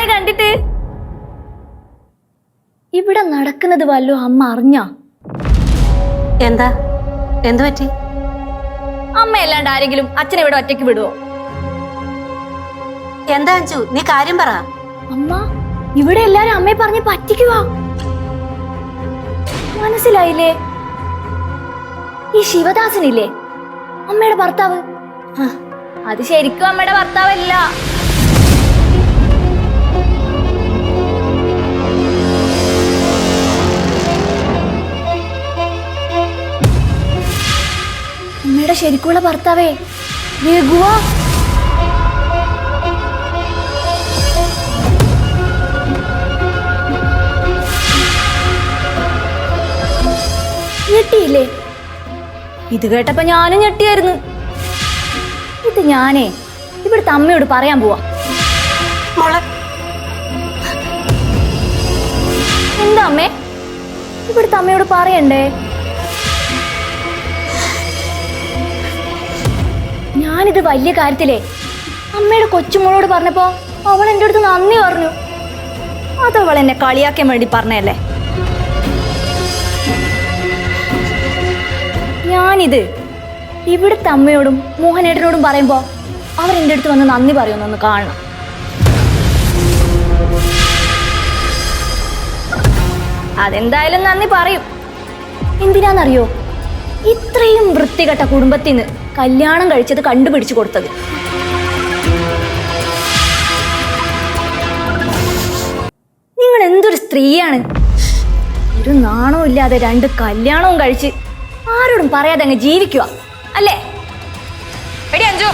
നാളായി കണ്ടിട്ട്. ഇവിടെ നടക്കുന്നത് വല്ലോ അമ്മ അറിഞ്ഞോ? എന്താ? എന്തു പറ്റി? അമ്മ അല്ലാണ്ട് ആരെങ്കിലും അച്ഛനെ ഇവിടെ ഒറ്റയ്ക്ക് വിടുവോ? എന്താ അഞ്ചു? നീ കാര്യം പറ. അമ്മ ഇവിടെ എല്ലാരും അമ്മയെ പറഞ്ഞ് പറ്റിക്കുവാ. മനസ്സിലായില്ലേ? ഈ ശിവദാസനില്ലേ? അമ്മയുടെ ഭർത്താവ്? അത് ശരിക്കും അമ്മയുടെ ഭർത്താവല്ല. ശരിക്കുള്ള ഭർത്താവേ. രഘുവാ. ഞെട്ടിയില്ലേ? ഇത് കേട്ടപ്പോ ഞാനും ഞെട്ടിയായിരുന്നു. ഇത് ഞാനേ. ഇവിടുത്തെ അമ്മയോട് പറയാൻ പോവാ. എന്താ അമ്മേ? ഇവിടുത്തെ അമ്മയോട് പറയണ്ടേ? ഞാനിത് വലിയ കാര്യത്തിലേ. അമ്മയുടെ കൊച്ചുമോളോട് പറഞ്ഞപ്പോ അവൾ എന്റെ അടുത്ത് നന്ദി പറഞ്ഞു. അതവൾ എന്നെ കളിയാക്കാൻ വേണ്ടി പറഞ്ഞല്ലേ ഞാനിത് ഇവിടുത്തെ അമ്മയോടും മോഹനേട്ടനോടും പറയുമ്പോ അവർ എന്റെ അടുത്ത് വന്ന് നന്ദി പറയുമെന്നൊന്ന് കാണണം. അതെന്തായാലും നന്ദി പറയും. എന്തിനാന്നറിയോ? ഇത്രയും വൃത്തികെട്ട കുടുംബത്തിന് കല്യാണം കഴിച്ചത് കണ്ടുപിടിച്ചു കൊടുത്തത്. നിങ്ങൾ എന്തൊരു സ്ത്രീയാണ്? ഒരു നാണവും ഇല്ലാതെ രണ്ട് കല്യാണവും കഴിച്ച് ആരോടും പറയാതെ അങ്ങ് ജീവിക്കുക അല്ലേ? എടി അഞ്ചു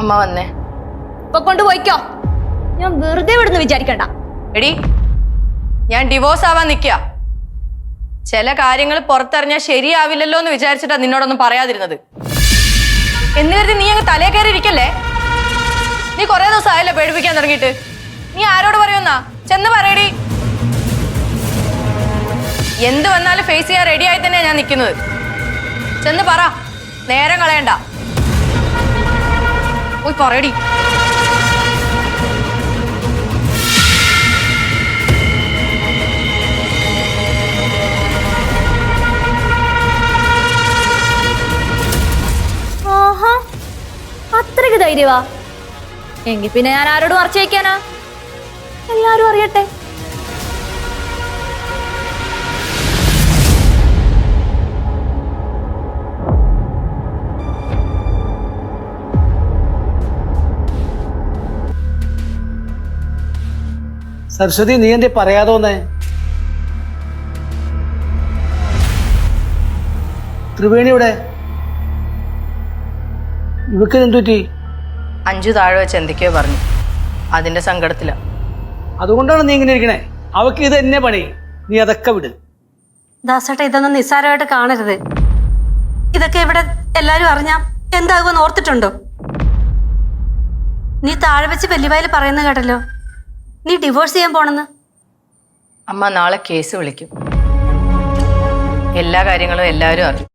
അമ്മ വന്നേ. ഇപ്പൊ കൊണ്ടുപോയിക്കോ. ഞാൻ വെറുതെ വിടുന്ന് വിചാരിക്കണ്ട. എടി ഞാൻ ഡിവോഴ്സ് ആവാൻ നിൽക്കുക ചില കാര്യങ്ങൾ പുറത്തറിഞ്ഞാൽ ശരിയാവില്ലല്ലോ എന്ന് വിചാരിച്ചിട്ടാ നിന്നോടൊന്നും പറയാതിരുന്നത്. എന്ന് കരുതി നീ അങ്ങ് തലേ കയറി ഇരിക്കല്ലേ നീ കുറെ ദിവസം ആയല്ലോ പേടിപ്പിക്കാൻ തുടങ്ങിയിട്ട്. നീ ആരോട് പറയുന്നാ ചെന്ന് പറയടി. എന്ത് വന്നാലും ഫേസ് ചെയ്യാൻ റെഡി ആയി തന്നെയാ ഞാൻ നിൽക്കുന്നത്. ചെന്ന് പറ. നേരം കളയണ്ട. പോയി പറയടി. ധൈര്യവാ. എങ്കിൽ പിന്നെ ഞാൻ ആരോടും മറച്ചു എല്ലാരും അറിയട്ടെ. സരസ്വതി നീ എന്തേ പറയാതെ വന്നേ? ഇവക്ക് എന്തുറ്റി അഞ്ചു താഴെ വെച്ച് എന്തൊക്കെയോ പറഞ്ഞു. അതിന്റെ സങ്കടത്തില. അതുകൊണ്ടാണ് നീ ഇങ്ങനെ ഇരിക്കണേ. അവക്ക് ഇത് എന്നെ പണി. നീ അതൊക്കെ വിട്. ദാസേട്ട ഇതൊന്നും നിസ്സാരമായിട്ട് കാണരുത്. ഇതൊക്കെ ഇവിടെ എല്ലാരും അറിഞ്ഞാ എന്താകുമെന്ന് ഓർത്തിട്ടുണ്ടോ? നീ താഴെ വെച്ച് വെല്ലുവായിൽ പറയുന്ന കേട്ടല്ലോ. നീ ഡിവോഴ്സ് ചെയ്യാൻ പോണെന്ന്. അമ്മ നാളെ കേസ് വിളിക്കും. എല്ലാ കാര്യങ്ങളും എല്ലാവരും അറിയും.